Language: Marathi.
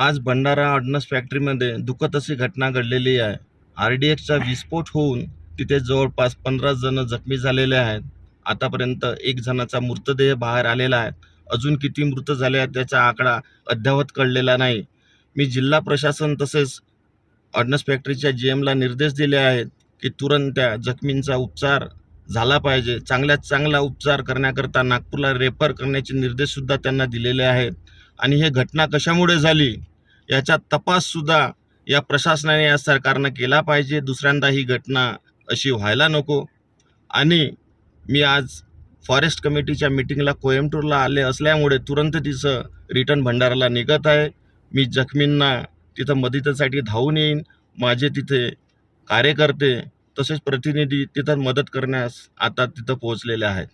आज भंडारा ऑर्डनन्स फॅक्टरीमध्ये दुखत अशी घटना घडलेली आहे. आर डी एक्सचा विस्फोट होऊन तिथे जवळपास पंधरा जण जखमी झालेले आहेत. आतापर्यंत एक जणाचा मृतदेह बाहेर आलेला आहे. अजून किती मृत झाले आहेत त्याचा आकडा अद्यावत कळलेला नाही. मी जिल्हा प्रशासन तसेच ऑर्डनन्स फॅक्टरीच्या जी एमला निर्देश दिले आहेत की तुरंत त्या जखमींचा उपचार झाला पाहिजे. चांगल्यात चांगला उपचार करण्याकरता नागपूरला रेफर करण्याचे निर्देशसुद्धा त्यांना दिलेले आहेत. आणि हे घटना कशामुळे झाली? याचा तपाससुद्धा या प्रशासनाने या सरकारनं केला पाहिजे. दुसऱ्यांदा ही घटना अशी व्हायला नको. आणि मी आज फॉरेस्ट कमिटीच्या मिटिंगला कोयंबटूरला आले असल्यामुळे तुरंत तिचं रिटर्न भंडाराला निघत आहे. मी जखमींना तिथं मदतीसाठी धावून येईन. माझे तिथे कार्यकर्ते तसेच प्रतिनिधी तिथं मदत करण्यास आता तिथं पोहोचलेले आहेत.